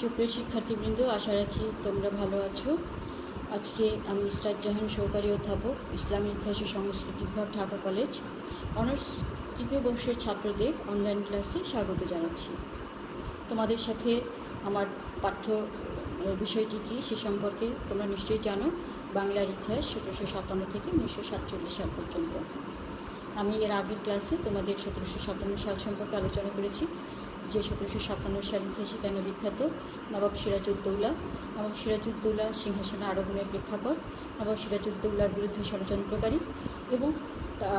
সুপ্রিয় শিক্ষার্থীবৃন্দ, আশা রাখি তোমরা ভালো আছো। আজকে আমি ইসরাত জাহান সহকারী অধ্যাপক, ইসলামী ইতিহাস ও সংস্কৃতি বিভাগ, ঢাকা কলেজ, অনার্স তৃতীয় বর্ষের ছাত্রদের অনলাইন ক্লাসে স্বাগত জানাচ্ছি। তোমাদের সাথে আমার পাঠ্য বিষয়টি কী সে সম্পর্কে তোমরা নিশ্চয়ই জানো। বাংলার ইতিহাস সতেরোশো সাতান্ন থেকে উনিশশো সাতচল্লিশ সাল পর্যন্ত। আমি এর আগের ক্লাসে তোমাদের সতেরোশো সাতান্ন সাল সম্পর্কে আলোচনা করেছি। যে সতেরোশো সাতান্ন সাল কেন বিখ্যাত? নবাব সিরাজউদ্দৌলা। নবাব সিরাজউদ্দৌলা সিংহাসনে আরোহণের প্রেক্ষাপট। নবাব সিরাজউদ্দৌলার বিরুদ্ধে ষড়যন্ত্রকারী এবং তা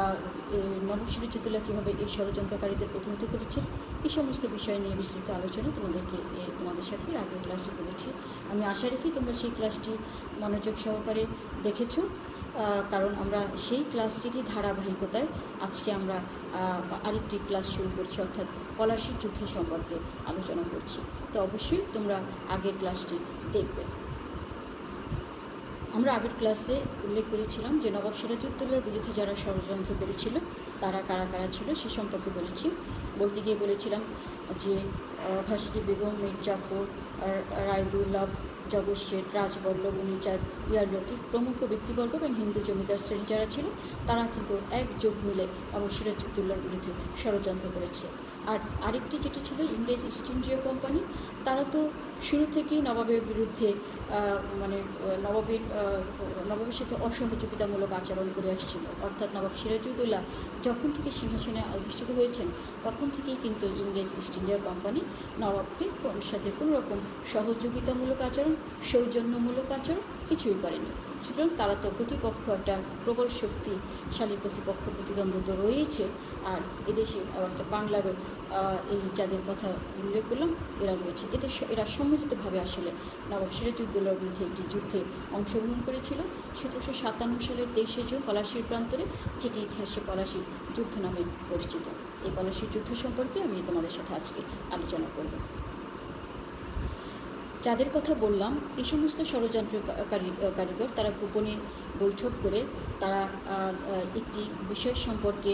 নবাব সিরাজউদ্দৌলা কীভাবে এই ষড়যন্ত্রকারীদের প্রতিহত করেছে এই সমস্ত বিষয় নিয়ে বিস্তৃত আলোচনা তোমাদেরকে তোমাদের সাথে আগের ক্লাসে করেছি। আমি আশা রাখি তোমরা সেই ক্লাসটি মনোযোগ সহকারে দেখেছ। কারণ আমরা সেই ক্লাসটিরই ধারাবাহিকতায় আজকে আমরা আরেকটি ক্লাস শুরু করছি, অর্থাৎ পলাশির যুদ্ধ সম্পর্কে আলোচনা করছি। তো অবশ্যই তোমরা আগের ক্লাসটি দেখবে। আমরা আগের ক্লাসে উল্লেখ করেছিলাম যে নবাব সিরাজউদ্দৌলার বিরুদ্ধে যারা ষড়যন্ত্র করেছিল, তারা কারা কারা ছিল সে সম্পর্কে বলেছি। বলতে গিয়ে বলেছিলাম যে ভাসিটি বেগম মির্জাফর রায়দুল্লাভ জগৎ শেঠ রাজবল্লভ উনিচাঁদ ইয়ার লতিফ প্রমুখ ব্যক্তিবর্গ এবং হিন্দু জমিদার শ্রেণি যারা ছিল, তারা কিন্তু একযোগ মিলে নবাব সিরাজউদ্দৌলার বিরুদ্ধে ষড়যন্ত্র করেছে। আর আরেকটি যেটি ছিল ইংরেজ ইস্ট ইন্ডিয়া কোম্পানি, তারা তো শুরু থেকেই নবাবের বিরুদ্ধে মানে নবাবের নবাবের সাথে অসহযোগিতামূলক আচরণ করে আসছিল। অর্থাৎ নবাব সিরাজউদ্দৌলা যখন থেকে সিংহাসনে অধিষ্ঠিত হয়েছেন, তখন থেকেই কিন্তু ইংরেজ ইস্ট ইন্ডিয়া কোম্পানি নবাবকে সাথে কোনো রকম সহযোগিতামূলক আচরণ সৌজন্যমূলক আচরণ কিছুই করেনি। সুতরাং তারা তো প্রতিপক্ষ, একটা প্রবল শক্তিশালী প্রতিপক্ষ প্রতিদ্বন্দ্ব তো রয়েছে। আর এদেশে আবার বাংলারও এই যাদের কথা উল্লেখ করলাম, এরা রয়েছে। এদের এরা সম্মিলিতভাবে আসলে নবাব সিরাজউদ্দৌলার বিরুদ্ধে একটি যুদ্ধে অংশগ্রহণ করেছিল। সতেরোশো সাতান্ন সালের তেইশে জুন পলাশির প্রান্তরে, যেটি ইতিহাসে পলাশির যুদ্ধ নামে পরিচিত। এই পলাশির যুদ্ধ সম্পর্কে আমি তোমাদের সাথে আজকে আলোচনা করব। যাদের কথা বললাম, এই সমস্ত ষড়যন্ত্রকারী কারিগর তারা গোপনে বৈঠক করে তারা একটি বিষয় সম্পর্কে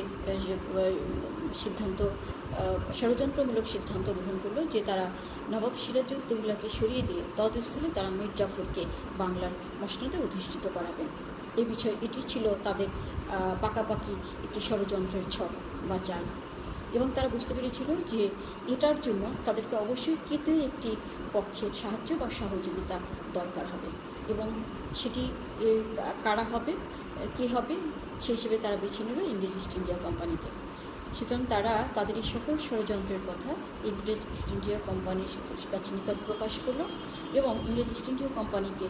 সিদ্ধান্ত ষড়যন্ত্রমূলক সিদ্ধান্ত গ্রহণ করল যে তারা নবাব সিরাজউদ্দৌলাকে সরিয়ে দিয়ে তদস্থলে তারা মীর জাফরকে বাংলার মসনদে অধিষ্ঠিত করাবেন। এই বিষয় এটি ছিল তাদের পাকাপাকি একটি ষড়যন্ত্রের ছক বা চাল। এবং তারা বুঝতে পেরেছিল যে এটার জন্য তাদেরকে অবশ্যই কেতে একটি পক্ষের সাহায্য বা সহযোগিতা দরকার হবে। এবং সেটি কারা হবে, কে হবে সেই হিসেবে তারা বেছে নিল ইংরেজ ইস্ট ইন্ডিয়া কোম্পানিকে। সুতরাং তারা তাদের এই সকল ষড়যন্ত্রের কথা ইংরেজ ইস্ট ইন্ডিয়া কোম্পানির কাছে নিকট প্রকাশ করল এবং ইংরেজ ইস্ট ইন্ডিয়া কোম্পানিকে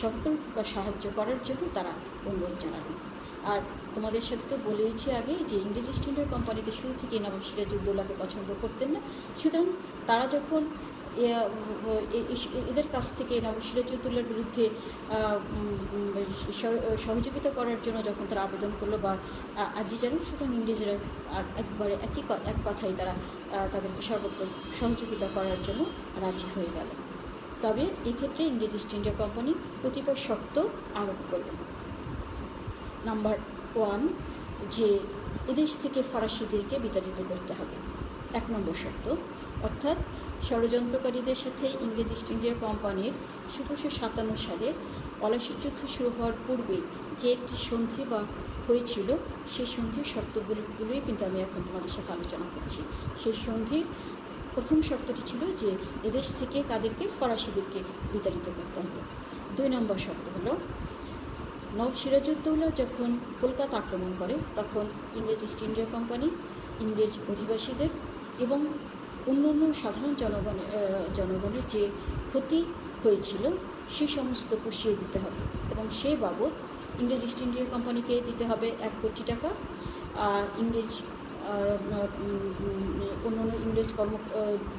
সকল প্রকার সাহায্য করার জন্য তারা অনুরোধ জানালো। আর তোমাদের সাথে তো বলেইছি আগে যে ইংরেজ ইস্ট ইন্ডিয়া কোম্পানিতে শুরু থেকে নবাব সিরাজউদ্দৌলাকে পছন্দ করতেন না। সুতরাং তারা যখন এদের কাছ থেকে নবাব সিরাজউদ্দৌলার বিরুদ্ধে সহযোগিতা করার জন্য যখন তারা আবেদন করল বা, আ- আর্জি জানান সুতরাং ইংরেজরা একবারে একই এক কথাই তারা তাদেরকে সর্বোত্তম সহযোগিতা করার জন্য রাজি হয়ে গেল। তবে এক্ষেত্রে ইংরেজ ইস্ট ইন্ডিয়া কোম্পানি কতিপয় শর্ত আরোপ করল। নাম্বার ওয়ান, যে এদেশ থেকে ফরাসিদেরকে বিতাড়িত করতে হবে। এক নম্বর শর্ত, অর্থাৎ ষড়যন্ত্রকারীদের সাথে ইংরেজ ইস্ট ইন্ডিয়া কোম্পানির সতেরোশো সাতান্ন সালে পলাশি যুদ্ধ শুরু হওয়ার পূর্বে যে একটি সন্ধি বা হয়েছিল সেই সন্ধির শর্তগুলোই কিন্তু আমি এখন তোমাদের সাথে আলোচনা করছি। সেই সন্ধির প্রথম শর্তটি ছিল যে এদেশ থেকে কাদেরকে? ফরাসিদেরকে বিতাড়িত করতে হবে। দুই নম্বর শর্ত হলো নব সিরাজউদ্দৌলা যখন কলকাতা আক্রমণ করে, তখন ইংরেজ ইস্ট ইন্ডিয়া কোম্পানি, ইংরেজ অধিবাসীদের এবং অন্য অন্য সাধারণ জনগণের জনগণের যে ক্ষতি হয়েছিল, সে সমস্ত পুষিয়ে দিতে হবে এবং সেই বাবদ ইংরেজ ইস্ট ইন্ডিয়া কোম্পানিকে দিতে হবে এক কোটি টাকা ইংরেজ অন্যান্য ইংরেজ কর্ম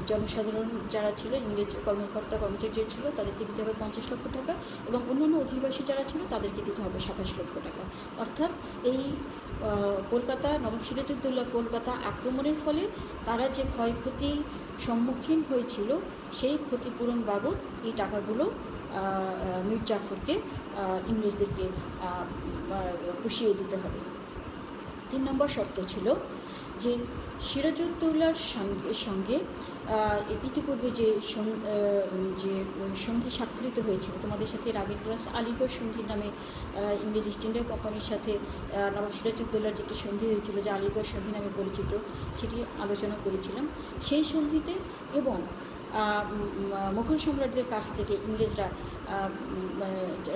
জনসাধারণ যারা ছিল, ইংরেজ কর্মকর্তা কর্মচারী যে ছিল, তাদেরকে দিতে হবে পঞ্চাশ লক্ষ টাকা এবং অন্যান্য অধিবাসী যারা ছিল, তাদেরকে দিতে হবে সাতাশ লক্ষ টাকা। অর্থাৎ এই কলকাতা, নবাব সিরাজউদ্দৌলা কলকাতা আক্রমণের ফলে তারা যে ক্ষয়ক্ষতি সম্মুখীন হয়েছিল, সেই ক্ষতিপূরণ বাবদ এই টাকাগুলো মীর জাফরকে ইংরেজদেরকে পুষিয়ে দিতে হবে। তিন নম্বর শর্ত ছিল যে সিরাজউদ্দৌলার সঙ্গে সঙ্গে ইতিপূর্বে যে যে সন্ধি স্বাক্ষরিত হয়েছিল, তোমাদের সাথে এর ক্লাস আলিগড় সন্ধির নামে ইংরেজ ইস্ট ইন্ডিয়া কোম্পানির সাথে নবাব সিরাজউদ্দৌলার যে একটি সন্ধি হয়েছিল, যে আলিগড় সন্ধি নামে পরিচিত, সেটি আলোচনা করেছিলাম। সেই সন্ধিতে এবং মুঘল সম্রাটদের কাছ থেকে ইংরেজরা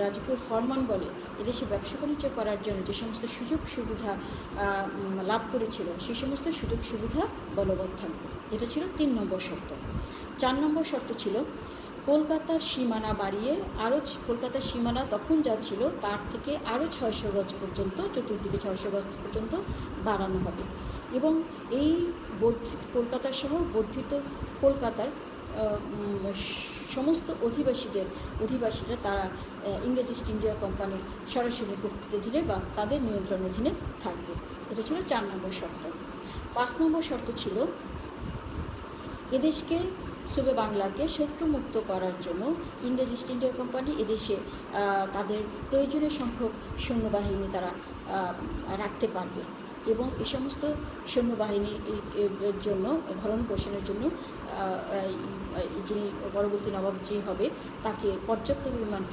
রাজকীয় ফরমান বলে এদেশে ব্যবসা বাণিজ্য করার জন্য যে সমস্ত সুযোগ সুবিধা লাভ করেছিল, সেই সমস্ত সুযোগ সুবিধা বলবৎ থাকবে। এটা ছিল তিন নম্বর শর্ত। চার নম্বর শর্ত ছিল, কলকাতার সীমানা বাড়িয়ে আরও কলকাতার সীমানা তখন যা ছিল তার থেকে আরও ছয়শো গজ পর্যন্ত, চতুর্দিকে ছয়শো গজ পর্যন্ত বাড়ানো হবে। এবং এই বর্ধিত কলকাতা সহ বর্ধিত কলকাতার সমস্ত অধিবাসীদের, অধিবাসীরা তারা ইংরেজ ইস্ট ইন্ডিয়া কোম্পানির সরাসরি কর্তৃত্বাধীনে বা তাদের নিয়ন্ত্রণাধীনে থাকবে। এটা ছিল চার নম্বর শর্ত। পাঁচ নম্বর শর্ত ছিল, এদেশকে সুবে বাংলাকে শত্রুমুক্ত করার জন্য ইংরেজ ইস্ট ইন্ডিয়া কোম্পানি এদেশে তাদের প্রয়োজনীয় সংখ্যক সৈন্যবাহিনী তারা রাখতে পারবে এবং এই সমস্ত সৈন্যবাহিনী এই- এর জন্য ভরণ পোষণের জন্য যিনি পরবর্তী নবাব যে হবে, তাকে পর্যাপ্ত পরিমাণ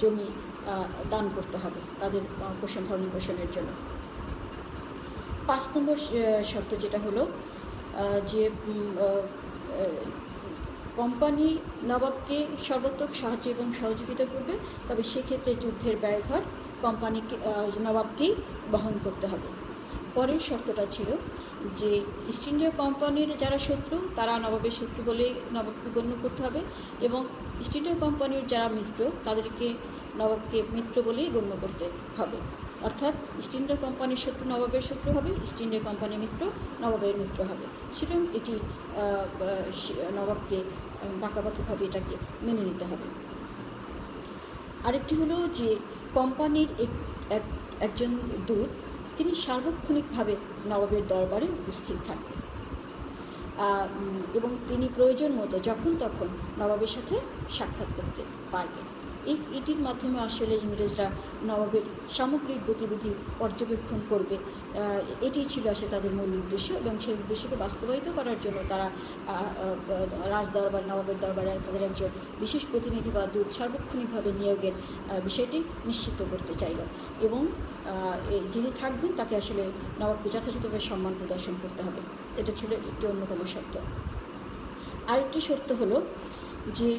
জমি দান করতে হবে তাদের পোষণ ভরণ পোষণের জন্য। পাঁচ নম্বর শর্ত যেটা হলো যে কোম্পানি নবাবকে সর্বাত্মক সাহায্য এবং সহযোগিতা করবে, তবে সেক্ষেত্রে যুদ্ধের ব্যয়ভার কোম্পানিকে নবাবকেই বহন করতে হবে। পরের শর্তটা ছিল যে ইস্ট ইন্ডিয়া কোম্পানির যারা শত্রু তারা নবাবের শত্রু বলে নবাবকে গণ্য করতে হবে এবং ইস্ট ইন্ডিয়া কোম্পানির যারা মিত্র তাদেরকে নবাবকে মিত্র বলেই গণ্য করতে হবে। অর্থাৎ ইস্ট ইন্ডিয়া কোম্পানির শত্রু নবাবের শত্রু হবে ইস্ট ইন্ডিয়া কোম্পানির মিত্র নবাবের মিত্র হবে। সুতরাং এটি নবাবকে আহ, বাঁকাবাকিভাবে এটাকে মেনে নিতে হবে। আরেকটি হলো যে কোম্পানির এক- একজন দূত তিনি সার্বক্ষণিকভাবে নবাবের দরবারে উপস্থিত থাকবেন। এবং তিনি প্রয়োজন মতো যখন তখন নবাবের সাথে সাক্ষাৎ করতে পারবেন। এই এটির মাধ্যমে আসলে ইংরেজরা নবাবের সামগ্রিক গতিবিধি পর্যবেক্ষণ করবে। এটি ছিল আসলে তাদের মূল উদ্দেশ্য এবং সেই উদ্দেশ্যকে বাস্তবায়িত করার জন্য তারা আহ, আহ, রাজ দরবার নবাবের দরবারে তাদের একজন বিশেষ প্রতিনিধি বা দূত সার্বক্ষণিকভাবে নিয়োগের বিষয়টি নিশ্চিত করতে চাইল এবং যিনি থাকবেন তাকে আসলে নবাবকে যথাযথভাবে সম্মান প্রদর্শন করতে হবে। এটা ছিল একটি অন্যতম শর্ত। আরেকটি শর্ত হলো যে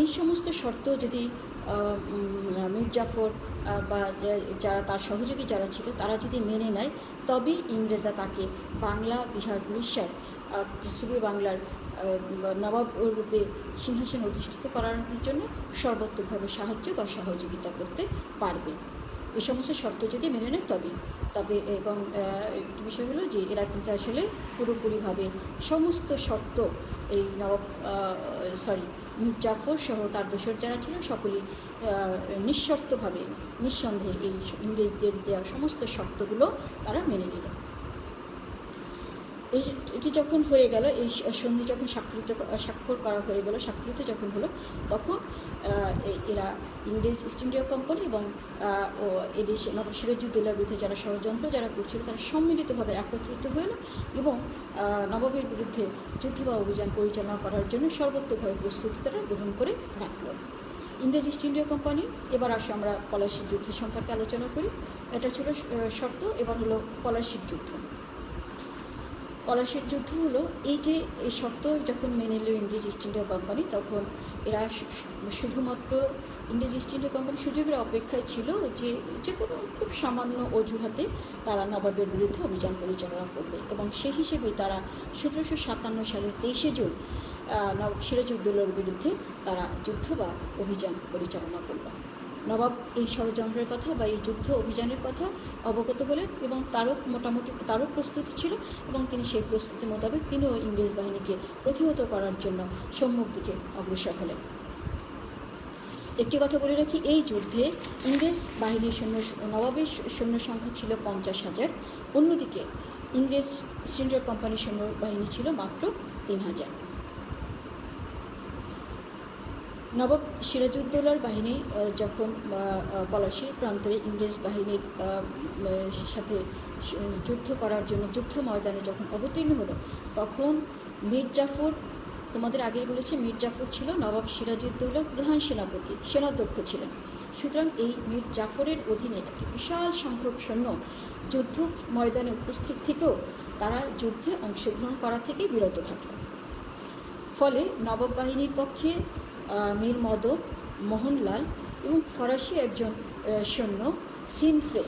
এই সমস্ত শর্ত যদি মীর জাফর বা যারা তার সহযোগী যারা ছিল, তারা যদি মেনে নেয় তবে ইংরেজরা তাকে বাংলা বিহার উড়িষ্যার সুবি বাংলার নবাব রূপে সিংহাসন অধিষ্ঠিত করানোর জন্য সর্বাত্মকভাবে সাহায্য বা সহযোগিতা করতে পারবে। এই সমস্ত শর্ত যদি মেনে নেয় তবে তবে, এবং একটি বিষয় হলো যে, এরা কিন্তু আসলে পুরোপুরিভাবে সমস্ত শর্ত এই নবাব সরি মীর সহ তার দোসর যারা ছিল সকলেই নিঃশর্তভাবে, নিঃসন্দেহে এই ইংরেজদের দেওয়া সমস্ত শর্তগুলো তারা মেনে নিল। এই এটি যখন হয়ে গেল, এই সন্ধি যখন স্বাক্ষরিত স্বাক্ষর করা হয়ে গেল, স্বাক্ষরিত যখন হলো, তখন এরা ইংরেজ, ইস্ট ইন্ডিয়া কোম্পানি এবং ও এদেশে নবাব বিরুদ্ধে যারা ষড়যন্ত্র যারা করছিল, তারা সম্মিলিতভাবে একত্রিত হলো এবং নবাবের বিরুদ্ধে যুদ্ধ বা অভিযান পরিচালনা করার জন্য সর্বোত্তভাবে প্রস্তুতি তারা গ্রহণ করে রাখল। ইংরেজ, ইস্ট ইন্ডিয়া কোম্পানি, এবার আসে আমরা পলাশির যুদ্ধ সম্পর্কে আলোচনা করি। এটা ছিল শর্ত, এবার হলো পলাশির যুদ্ধ। পলাশির যুদ্ধ হলো এই যে এই শর্ত যখন মেনে নিল ইংরেজ ইস্ট ইন্ডিয়া কোম্পানি তখন এরা শুধুমাত্র ইংরেজ ইস্ট ইন্ডিয়া কোম্পানি সুযোগের অপেক্ষায় ছিল যে যে কোনো খুব সামান্য অজুহাতে তারা নবাবের বিরুদ্ধে অভিযান পরিচালনা করবে এবং সেই হিসেবে তারা সতেরোশো সাতান্ন সালের তেইশে জুন আহ, নবাব সিরাজউদ্দৌলার বিরুদ্ধে তারা যুদ্ধ বা অভিযান পরিচালনা করবে। নবাব এই ষড়যন্ত্রের কথা বা এই যুদ্ধ অভিযানের কথা অবগত হলেন এবং তারও মোটামুটি, তারও প্রস্তুতি ছিল এবং তিনি সেই প্রস্তুতি মোতাবেক তিনিও ইংরেজ বাহিনীকে প্রতিহত করার জন্য সম্মুখ দিকে অগ্রসর হলেন। একটি কথা বলে রাখি, এই যুদ্ধে ইংরেজ বাহিনীর সৈন্য, নবাবের সৈন্য সংখ্যা ছিল পঞ্চাশ হাজার। অন্যদিকে ইংরেজ ইস্ট কোম্পানির সৈন্য বাহিনী ছিল মাত্র তিন হাজার। নবাব সিরাজউদ্দৌলার বাহিনী যখন পলাশীর প্রান্তরে ইংরেজ বাহিনীর সাথে যুদ্ধ করার জন্য যুদ্ধ ময়দানে যখন অবতীর্ণ হলো, তখন মীর জাফর, তোমাদের আগেই বলেছে মীর জাফর ছিল নবাব সিরাজউদ্দৌলার প্রধান সেনাপতি, সেনাধ্যক্ষ ছিলেন। সুতরাং এই মীর জাফরের অধীনে একটি বিশাল সংখ্যক সৈন্য যুদ্ধ ময়দানে উপস্থিত থেকেও তারা যুদ্ধে অংশগ্রহণ করা থেকে বিরত থাকল। ফলে নবাব বাহিনীর পক্ষে মীর মদক, মোহনলাল এবং ফরাসি একজন সৈন্য, সিনফ্রে।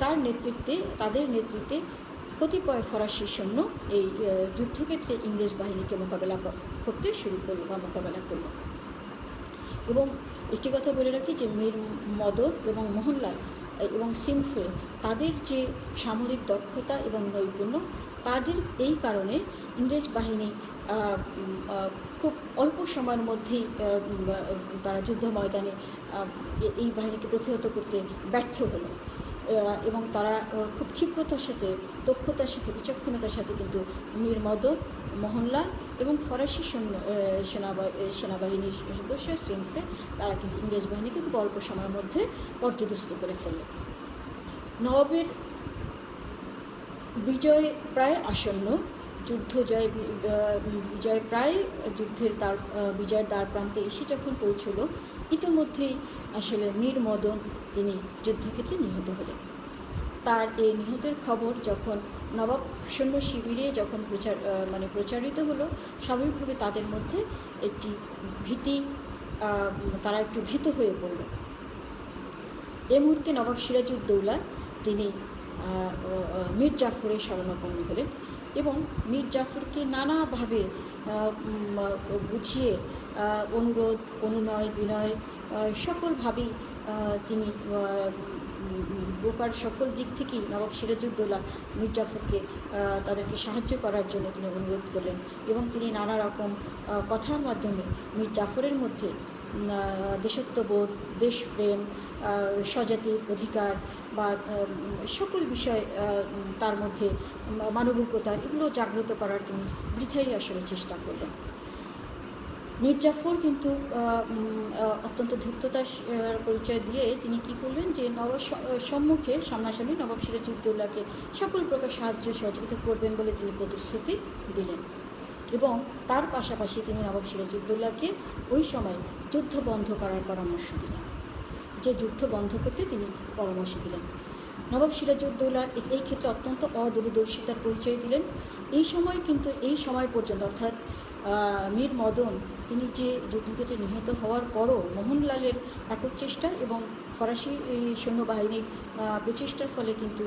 তার নেতৃত্বে, তাদের নেতৃত্বে কতিপয় ফরাসি সৈন্য এই যুদ্ধক্ষেত্রে ইংরেজ বাহিনীকে মোকাবেলা করতে শুরু করল বা মোকাবেলা করল। এবং একটি কথা বলে রাখি যে, মীর মদক এবং মোহনলাল এবং সিনফে তাদের যে সামরিক দক্ষতা এবং নৈপুণ্য, তাদের এই কারণে ইংরেজ বাহিনী খুব অল্প সময়ের মধ্যেই তারা যুদ্ধ ময়দানে এই বাহিনীকে প্রতিহত করতে ব্যর্থ হলো। এবং তারা খুব ক্ষিপ্রতার সাথে, দক্ষতার সাথে, বিচক্ষণতার সাথে কিন্তু মীর মোহনলাল এবং ফরাসি সৈন্য সেনাবাহিনীর সদস্য সিনফ্রে, তারা কিন্তু ইংরেজ বাহিনীকে খুব অল্প সময়ের মধ্যে পর্যদস্ত করে ফেলল। নবাবের বিজয় প্রায় আসন্ন। যুদ্ধ জয় বিজয় প্রায় যুদ্ধের দ্বার বিজয়ের দ্বার প্রান্তে এসে যখন পৌঁছলো, ইতিমধ্যেই আসলে মীর মদন তিনি যুদ্ধক্ষেত্রে নিহত হলেন। তার এই নিহতের খবর যখন নবাব সৈন্য শিবিরে যখন প্রচার মানে প্রচারিত হলো, স্বাভাবিকভাবে তাদের মধ্যে একটি ভীতি তারা একটু ভীত হয়ে পড়ল। এ মুহূর্তে নবাব সিরাজউদ্দৌলা তিনি মীর জাফরের শরণাপন্ন হলেন এবং মীর জাফরকে নানাভাবে বুঝিয়ে অনুরোধ, অনুনয়, বিনয় সকলভাবেই তিনি বোকার সকল দিক থেকেই নবাব সিরাজউদ্দৌলা মীর জাফরকে তাদেরকে সাহায্য করার জন্য তিনি অনুরোধ করলেন এবং তিনি নানা রকম কথার মাধ্যমে মীর জাফরের মধ্যে দেশত্ববোধ, দেশপ্রেম স্বজাতির অধিকার বা সকল বিষয় তার মধ্যে মানবিকতা, এগুলো জাগ্রত করার তিনি বৃথাই আসলে চেষ্টা করলেন। মীর জাফর কিন্তু অত্যন্ত ধূর্ততার পরিচয় দিয়ে তিনি কি করলেন যে, নবাব সম্মুখে সামনাসামনি নবাব সিরাজউদ্দৌলাকে সকল প্রকার সাহায্য সহযোগিতা করবেন বলে তিনি প্রতিশ্রুতি দিলেন। এবং তার পাশাপাশি তিনি নবাব সিরাজউদ্দৌলাকে ওই সময় যুদ্ধ বন্ধ করার পরামর্শ দিলেন। যে যুদ্ধ বন্ধ করতে তিনি পরামর্শ দিলেন। নবাব সিরাজউদ্দৌলা এই ক্ষেত্রে অত্যন্ত অদূরদর্শিতার পরিচয় দিলেন। এই সময় কিন্তু, এই সময় পর্যন্ত, অর্থাৎ মীর মদন, তিনি যে যুদ্ধক্ষেত্রে নিহত হওয়ার পরও মোহনলালের একক চেষ্টা এবং ফরাসি সৈন্যবাহিনীর প্রচেষ্টার ফলে কিন্তু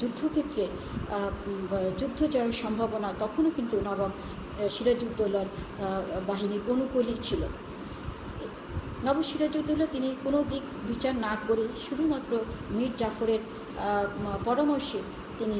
যুদ্ধক্ষেত্রে যুদ্ধ জয়ের সম্ভাবনা তখনও কিন্তু নবাব সিরাজউদ্দৌলার বাহিনীর অনুকূলই ছিল। নবাব সিরাজউদ্দৌলা তিনি কোনো দিক বিচার না করে শুধুমাত্র মীর জাফরের পরামর্শে তিনি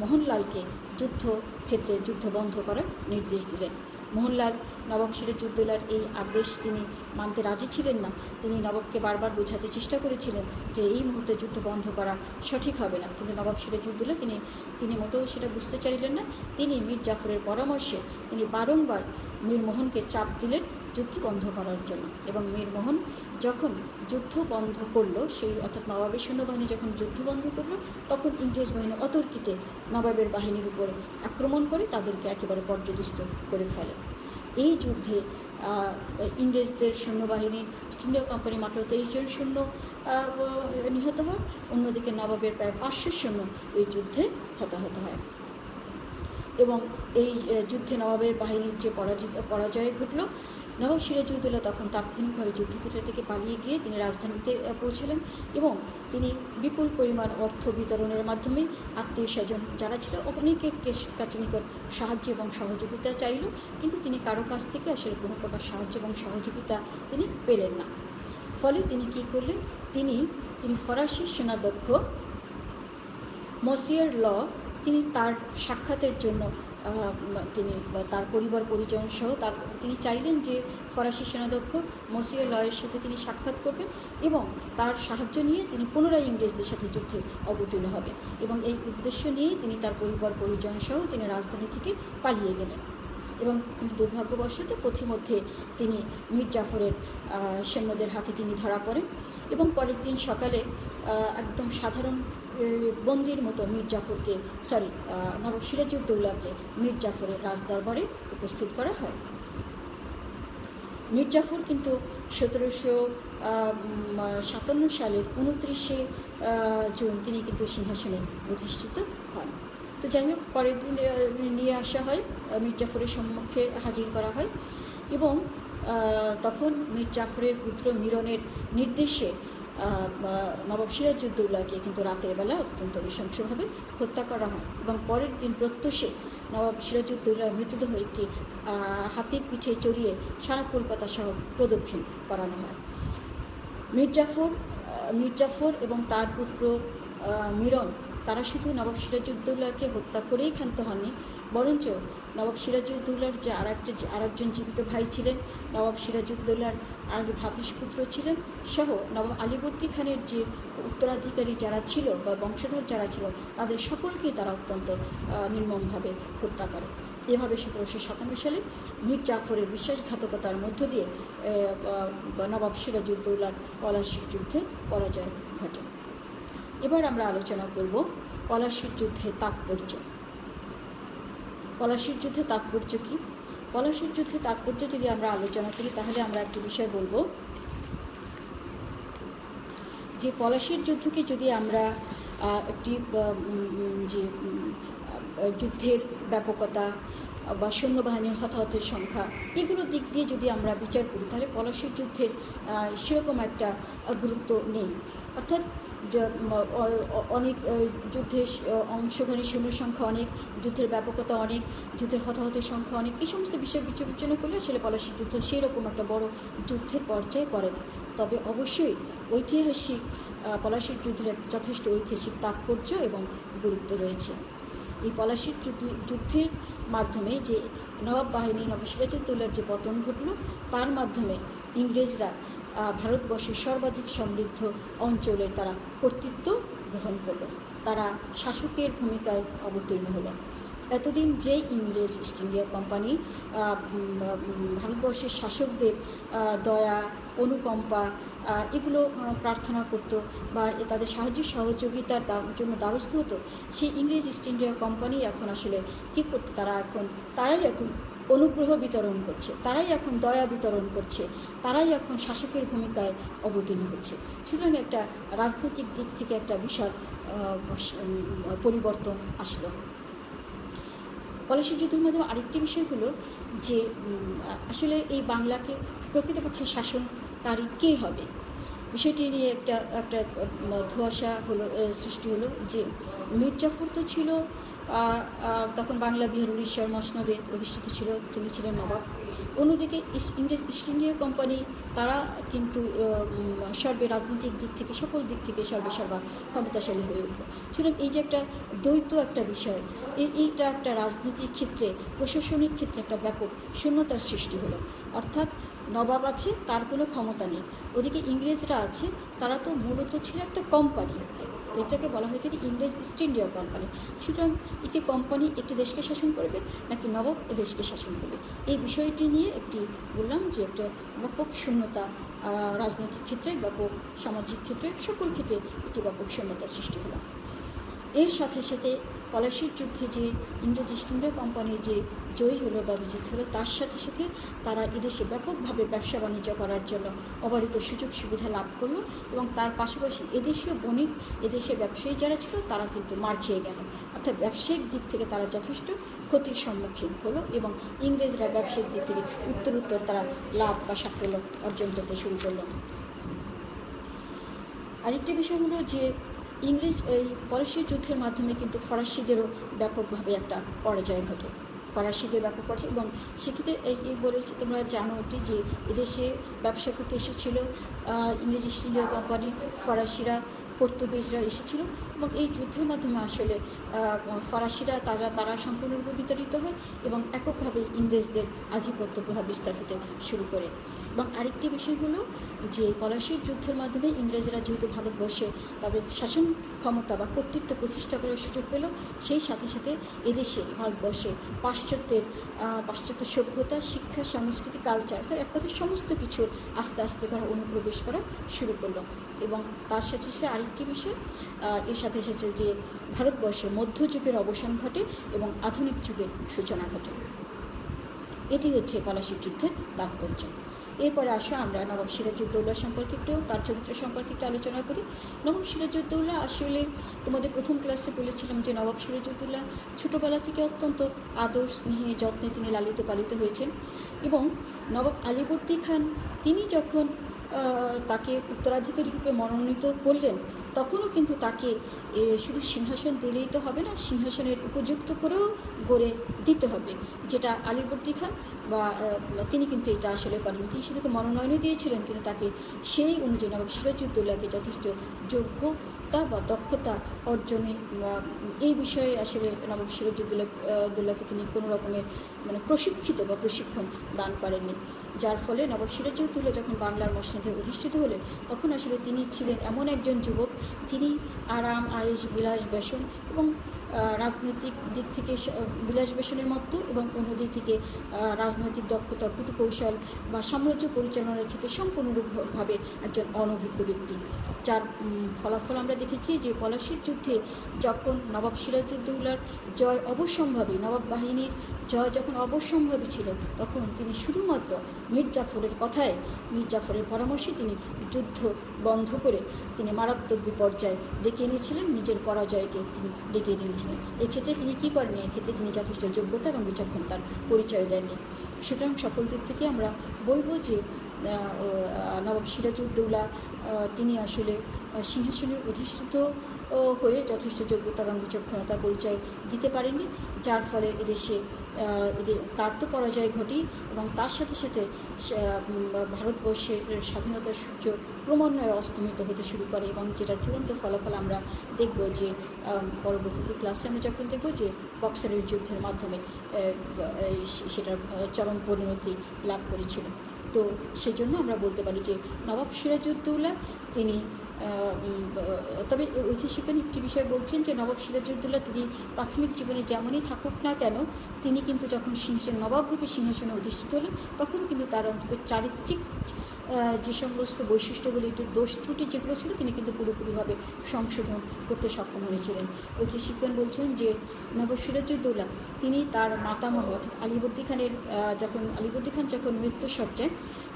মোহনলালকে যুদ্ধ ক্ষেত্রে যুদ্ধ বন্ধ করার নির্দেশ দিলেন। মোহনলাল, নবাব সিরাজউদ্দৌলার এই আদেশ তিনি মানতে রাজি ছিলেন না। তিনি নবাবকে বারবার বোঝাতে চেষ্টা করেছিলেন যে এই মুহূর্তে যুদ্ধ বন্ধ করা সঠিক হবে না। কিন্তু নবাব সিরাজউদ্দৌলা তিনি তিনি মোটেও সেটা বুঝতে চাইলেন না। তিনি মীর জাফরের পরামর্শে তিনি বারংবার মীর মোহনকে চাপ দিলেন। যুদ্ধ বন্ধ করার জন্য। এবং মীর মোহন যখন যুদ্ধ বন্ধ করল, সেই অর্থাৎ নবাবের সৈন্যবাহিনী যখন যুদ্ধ বন্ধ করল, তখন ইংরেজ বাহিনী অতর্কিতে নবাবের বাহিনীর উপর আক্রমণ করে তাদেরকে একেবারে পর্যদস্ত করে ফেলে। এই যুদ্ধে ইংরেজদের সৈন্যবাহিনী ইস্ট ইন্ডিয়া কোম্পানি মাত্র তেইশ জন সৈন্য নিহত হয়। অন্যদিকে নবাবের প্রায় পাঁচশো সৈন্য এই যুদ্ধে হতাহত হয়। এবং এই যুদ্ধে নবাবের বাহিনীর যে পরাজিত, পরাজয় ঘটল নবাব সিরাজউদ্দৌলা তখন তাৎক্ষণিকভাবে যুদ্ধক্ষেত্র থেকে পালিয়ে গিয়ে তিনি রাজধানীতে পৌঁছলেন এবং তিনি বিপুল পরিমাণ অর্থ বিতরণের মাধ্যমে আত্মীয় স্বজন যারা ছিল অনেকের কাছে নিকট সাহায্য এবং সহযোগিতা চাইল, কিন্তু তিনি কারও কাছ থেকে আসলে কোনো প্রকার সাহায্য এবং সহযোগিতা তিনি পেলেন না। ফলে তিনি কী করলেন? তিনি তিনি ফরাসি সেনাধ্যক্ষ মসিয়ার ল, তিনি তার সাক্ষাতের জন্য তিনি তার পরিবার পরিজন সহ তার, তিনি চাইলেন যে ফরাসি সেনাধ্যক্ষ মসিয়ার লয়ের সাথে তিনি সাক্ষাৎ করবেন এবং তার সাহায্য নিয়ে তিনি পুনরায় ইংরেজদের সাথে যুদ্ধে অবতীর্ণ হবেন এবং এই উদ্দেশ্য নিয়েই তিনি তার পরিবার পরিজন সহ তিনি রাজধানী থেকে পালিয়ে গেলেন এবং দুর্ভাগ্যবশত পথিমধ্যে তিনি মীর জাফরের সৈন্যদের হাতে তিনি ধরা পড়েন এবং পরের দিন সকালে একদম সাধারণ বন্দির মতো মীর জাফরকে সরি নবাব সিরাজউদ্দৌলাকে মীর জাফরের রাজদরবারে উপস্থিত করা হয়। মীর জাফর কিন্তু সতেরোশো সাতান্ন সালের উনত্রিশে জুন তিনি কিন্তু সিংহাসনে প্রতিষ্ঠিত হন। তো যাই হোক, পরের দিন নিয়ে আসা হয় মীর জাফরের সম্মুখে হাজির করা হয় এবং তখন মীর জাফরের পুত্র মিরনের নির্দেশে নবাব সিরাজউদ্দৌলাকে কিন্তু রাতের বেলা অত্যন্ত নৃশংসভাবে হত্যা করা হয় এবং পরের দিন প্রত্যুষে নবাব সিরাজউদ্দৌলার মৃতদেহ একটি হাতির পিঠে চড়িয়ে সারা কলকাতা সহ প্রদক্ষিণ করানো হয়। মির্জাফর জাফর আহ, মীর জাফর এবং তার পুত্র মিরন তারা শুধু নবাব সিরাজউদ্দৌলাকে হত্যা করেই ক্ষান্ত হননি বরঞ্চ নবাব সিরাজউদ্দৌলার যে আর একটা আর একজন জীবিত ভাই ছিলেন, নবাব সিরাজউদ্দৌলার আর ভ্রাতুষ্পুত্র ছিলেন, সহ নবাব আলীবর্দী খানের যে উত্তরাধিকারী যারা ছিল বা বংশধর যারা ছিল, তাদের সকলকেই তারা অত্যন্ত নির্মমভাবে হত্যা করে। এভাবে সতেরোশো সাতান্ন সালে মীর জাফরের বিশ্বাসঘাতকতার মধ্য দিয়ে নবাব সিরাজউদ্দৌলার পলাশির যুদ্ধে পরাজয় ঘটে। এবার আমরা আলোচনা করব পলাশির যুদ্ধের তাৎপর্য। পলাশির যুদ্ধে তাৎপর্য কী? পলাশির যুদ্ধে তাৎপর্য যদি আমরা আলোচনা করি, তাহলে আমরা একটি বিষয় বলব। যে পলাশির যুদ্ধকে যদি আমরা একটি যে যুদ্ধের ব্যাপকতা বা সৈন্যবাহিনীর হতাহতের সংখ্যা, এগুলো দিক দিয়ে যদি আমরা বিচার করি, তাহলে পলাশির যুদ্ধের সেরকম একটা গুরুত্ব নেই। অর্থাৎ অনেক যুদ্ধের যুদ্ধে স- সৈন্য সংখ্যা অনেক, যুদ্ধের ব্যাপকতা অনেক, যুদ্ধের হতাহতের সংখ্যা অনেক, এই সমস্ত বিষয় বিবেচনা করলে আসলে পলাশির যুদ্ধ সেরকম একটা বড় যুদ্ধের পর্যায়ে পড়ে না তবে অবশ্যই ঐতিহাসিক পলাশির যুদ্ধের এক যথেষ্ট ঐতিহাসিক তাৎপর্য এবং গুরুত্ব রয়েছে। এই পলাশির যুদ্ধ- যুদ্ধের মাধ্যমে যে নবাব বাহিনী নবাব সিরাজউদ্দৌলার যে পতন ঘটলো, তার মাধ্যমে ইংরেজরা ভারতবর্ষের সর্বাধিক সমৃদ্ধ অঞ্চলের তারা কর্তৃত্ব গ্রহণ করল। তারা শাসকের ভূমিকায় অবতীর্ণ হলো। এতদিন যে ইংরেজ ইস্ট ইন্ডিয়া কোম্পানি ভারতবর্ষের শাসকদের দয়া, অনুকম্পা এগুলো প্রার্থনা করতো বা তাদের সাহায্য সহযোগিতার জন্য দ্বারস্থ হতো, সেই ইংরেজ ইস্ট ইন্ডিয়া কোম্পানি এখন আসলে কী করতো? তারা এখন, তারাই এখন অনুগ্রহ বিতরণ করছে। তারাই এখন দয়া বিতরণ করছে। তারাই এখন শাসকের ভূমিকায় অবতীর্ণ হচ্ছে। সুতরাং একটা রাজনৈতিক দিক থেকে একটা বিশাল পরিবর্তন আসলো। পলাশি যুদ্ধের মাধ্যমে আরেকটি বিষয় হলো যে আসলে এই বাংলাকে প্রকৃতপক্ষে শাসনকারী কে হবে? বিষয়টি নিয়ে একটা একটা ধোঁয়াশা হলো সৃষ্টি হলো যে, মীর জাফর তো ছিল তখন বাংলা বিহার উড়িষ্যার মসনদে প্রতিষ্ঠিত ছিল, তিনি ছিলেন নবাব। অন্যদিকে East India East India company, তারা কিন্তু সর্বে রাজনৈতিক দিক থেকে, সকল দিক থেকে সর্বে সর্বা ক্ষমতাশালী হয়ে উঠল। সুতরাং এই যে একটা দ্বৈত একটা বিষয়, এই- এইটা একটা রাজনীতির ক্ষেত্রে, প্রশাসনিক ক্ষেত্রে একটা ব্যাপক শূন্যতার সৃষ্টি হলো। অর্থাৎ নবাব আছে, তার কোনো ক্ষমতা নেই। ওদিকে ইংরেজরা আছে, তারা তো মূলত ছিল একটা কোম্পানি। এটাকে বলা হয়ে থাকে ইংরেজ ইস্ট ইন্ডিয়া কোম্পানি সুতরাং একটি কোম্পানি একটি দেশকে শাসন করবে নাকি নবাব এ দেশকে শাসন করবে? এই বিষয়টি নিয়ে একটি বললাম যে একটা ব্যাপক শূন্যতা রাজনৈতিক ক্ষেত্রে, ব্যাপক সামাজিক ক্ষেত্রে, সকল ক্ষেত্রে একটি ব্যাপক শূন্যতার সৃষ্টি হলো। এর সাথে সাথে পলাশির যুদ্ধে যে ইংরেজ ইস্ট ইন্ডিয়া কোম্পানির যে জয়ী হলো বা বিজয়ী হলো, তার সাথে সাথে তারা এদেশে ব্যাপকভাবে ব্যবসা বাণিজ্য করার জন্য অবারিত সুযোগ সুবিধা লাভ করল এবং তার পাশাপাশি এদেশীয় বণিক, এদেশের ব্যবসায়ী যারা ছিল, তারা কিন্তু মার খেয়ে গেল। অর্থাৎ ব্যবসায়িক দিক থেকে তারা যথেষ্ট ক্ষতির সম্মুখীন হলো এবং ইংরেজরা ব্যবসায়িক দিক থেকে উত্তর উত্তর তারা লাভ বা সাফল্য অর্জন করতে শুরু করল। আরেকটি বিষয় হলো যে ইংরেজ এই পলাশি যুদ্ধের মাধ্যমে কিন্তু ফরাসিদেরও ব্যাপকভাবে একটা পরাজয় ঘটে। ফরাসিদের ব্যাপক পড়ছে এবং সেক্ষেত্রে এই বলেছি তোমরা জানো এটি যে এদেশে ব্যবসা করতে এসেছিল ইংরেজ ইস্ট ইন্ডিয়া কোম্পানি, ফরাসিরা, পর্তুগিজরা এসেছিল। এবং এই যুদ্ধের মাধ্যমে আসলে ফরাসিরা তারা তারা সম্পূর্ণরূপে বিতাড়িত হয় এবং এককভাবে ইংরেজদের আধিপত্য প্রভাব বিস্তার হতে শুরু করে। এবং আরেকটি বিষয় হলো যে, পলাশির যুদ্ধের মাধ্যমে ইংরেজরা যেহেতু ভারতবর্ষে তাদের শাসন ক্ষমতা বা কর্তৃত্ব প্রতিষ্ঠা করার সুযোগ পেল, সেই সাথে সাথে এদেশে, ভারতবর্ষে পাশ্চাত্যের পাশ্চাত্য সভ্যতা, শিক্ষা, সংস্কৃতি কালচার অর্থাৎ এক কথায় সমস্ত কিছুর আস্তে আস্তে করা অনুপ্রবেশ করা শুরু করল। এবং তার সাথে সাথে আরেকটি বিষয় এর সাথে সাথে যে ভারতবর্ষে মধ্যযুগের অবসান ঘটে এবং আধুনিক যুগের সূচনা ঘটে। এটি হচ্ছে পলাশির যুদ্ধের তাৎপর্য। এরপরে আসো আমরা নবাব সিরাজউদ্দৌলা সম্পর্কে একটু, তার চরিত্র সম্পর্কে একটু আলোচনা করি। নবাব সিরাজউদ্দৌলা আসলে তোমাদের প্রথম ক্লাসে বলেছিলাম যে নবাব সিরাজউদ্দৌলা ছোটোবেলা থেকে অত্যন্ত আদর স্নেহে, যত্নে তিনি লালিত পালিত হয়েছেন এবং নবাব আলীবর্দী খান, তিনি যখন তাকে উত্তরাধিকারী রূপে মনোনীত করলেন তখনও কিন্তু তাকে শুধু সিংহাসন দিলেই তো হবে না, সিংহাসনের উপযুক্ত করেও গড়ে দিতে হবে। যেটা আলীবর্দী খান বা তিনি কিন্তু এটা আসলে করেন তিনি শুধু মনোনয়নই দিয়েছিলেন, কিন্তু তাকে সেই অনুযায়ী নবাব সিরাজউদ্দৌলাকে যথেষ্ট যোগ্যতা বা দক্ষতা অর্জনে এই বিষয়ে আসলে নবাব সিরাজউদ্দৌলা দৌলাকে তিনি কোনো রকমের মানে প্রশিক্ষিত বা প্রশিক্ষণ দান করেননি। যার ফলে নবাব সিরাজউদ্দৌলা যখন বাংলার মসনদে অধিষ্ঠিত হলেন, তখন আসলে তিনি ছিলেন এমন একজন যুবক যিনি আরাম আয়েস বিলাস, বেসন এবং রাজনৈতিক দিক থেকে স- বিলাস বেসনের মতো এবং অন্যদিক থেকে রাজনৈতিক দক্ষতা কুটকৌশল বা সাম্রাজ্য পরিচালনার ক্ষেত্রে সম্পূর্ণরূপভাবে একজন অনভিজ্ঞ ব্যক্তি। যার ফলাফল আমরা দেখেছি যে পলাশির যুদ্ধে যখন নবাব সিরাজউদ্দৌলার জয় অবশ্যম্ভাবী, নবাব বাহিনীর জয় যখন অবশ্যম্ভাবী ছিল, তখন তিনি শুধুমাত্র মীর জাফরের কথায়, মীর জাফরের পরামর্শে তিনি যুদ্ধ বন্ধ করে তিনি মারাত্মক বিপর্যয় ডেকে এনেছিলেন, নিজের পরাজয়কে তিনি ডেকে এনেছিলেন। এক্ষেত্রে তিনি কী করেননি এক্ষেত্রে তিনি যথেষ্ট যোগ্যতা এবং বিচক্ষণতার পরিচয় দেননি। সুতরাং সকল দিক থেকে আমরা বলব যে নবাব সিরাজউদ্দৌলা তিনি আসলে সিংহাসনে অধিষ্ঠিত হয়ে যথেষ্ট যোগ্যতা এবং বিচক্ষণতার পরিচয় দিতে পারেননি, যার ফলে এদেশে তার তো পরাজয় ঘটি এবং তার সাথে সাথে ভারতবর্ষের স্বাধীনতার সূর্য ক্রমান্বয়ে অস্তমিত হতে শুরু করে এবং যেটার চূড়ান্ত ফলাফল আমরা দেখব যে পরবর্তী ক্লাসে আমরা যখন দেখব যে বক্সারের যুদ্ধের মাধ্যমে সেটার চরম পরিণতি লাভ করেছিল। তো সেজন্য আমরা বলতে পারি যে নবাব সিরাজউদ্দৌলা, তিনি তবে ঐতিহাসিকগণ একটি বিষয় বলছেন যে নবাব সিরাজউদ্দৌলা, তিনি প্রাথমিক জীবনে যেমনই থাকুক না কেন, তিনি কিন্তু যখন সিংহাসন, নবাব রূপে সিংহাসনে অধিষ্ঠিত হলেন, তখন কিন্তু তার অন্তত চারিত্রিক যে সমস্ত বৈশিষ্ট্যগুলি, একটু দোষ ত্রুটি যেগুলো ছিল, তিনি কিন্তু পুরোপুরিভাবে সংশোধন করতে সক্ষম হয়েছিলেন। ঐতিহাসিকগণ বলছেন যে নবাব সিরাজউদ্দৌলা, তিনি তার মাতামহ, অর্থাৎ আলিবর্দী খানের যখন, আলিবর্দী খান যখন মৃত্যুসজ্জায়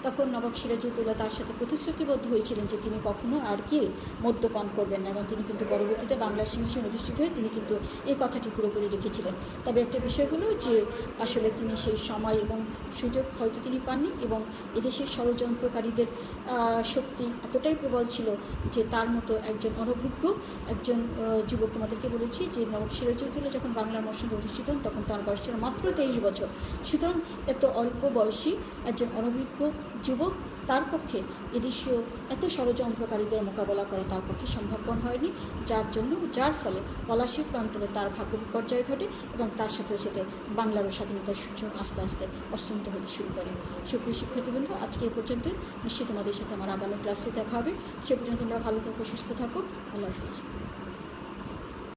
তখন নবাব সিরাজউদ্দৌলা তার সাথে প্রতিশ্রুতিবদ্ধ হয়েছিলেন যে তিনি কখনো আর কি মদ্যপান করবেন না, এবং তিনি কিন্তু পরবর্তীতে বাংলা সিংহাসন অধিষ্ঠিত হয়ে তিনি কিন্তু এই কথাটি পুরোপুরি রেখেছিলেন তবে একটা বিষয় হলো যে আসলে তিনি সেই সময় এবং সুযোগ হয়তো তিনি পাননি, এবং এদেশের ষড়যন্ত্রকারীদের শক্তি এতটাই প্রবল ছিল যে তার মতো একজন অনভিজ্ঞ, একজন যুবক তোমাদেরকে বলেছি যে নবাব সিরাজউদ্দৌলা যখন বাংলার মসনদে অধিষ্ঠিত হন, তখন তার বয়স ছিল মাত্র তেইশ বছর। সুতরাং এত অল্প বয়সী একজন অনভিজ্ঞ যুবক তার পক্ষে এদেশীয় এত ষড়যন্ত্রকারীদের মোকাবেলা করা তার পক্ষে সম্ভবপর হয়নি। যার জন্য, যার ফলে পলাশীর প্রান্তরে তার ভাগ্য বিপর্যয় ঘটে এবং তার সাথে সাথে বাংলারও স্বাধীনতার সূর্য আস্তে আস্তে অস্তমিত হতে শুরু করে। সুপ্রিয় শিক্ষার্থীবৃন্দ, আজকে এ পর্যন্ত নিশ্চয়ই তোমাদের সাথে আমার আগামী ক্লাসে দেখা হবে। সে পর্যন্ত তোমরা ভালো থাকো, সুস্থ থাকো। আল্লাহ হাফিজ।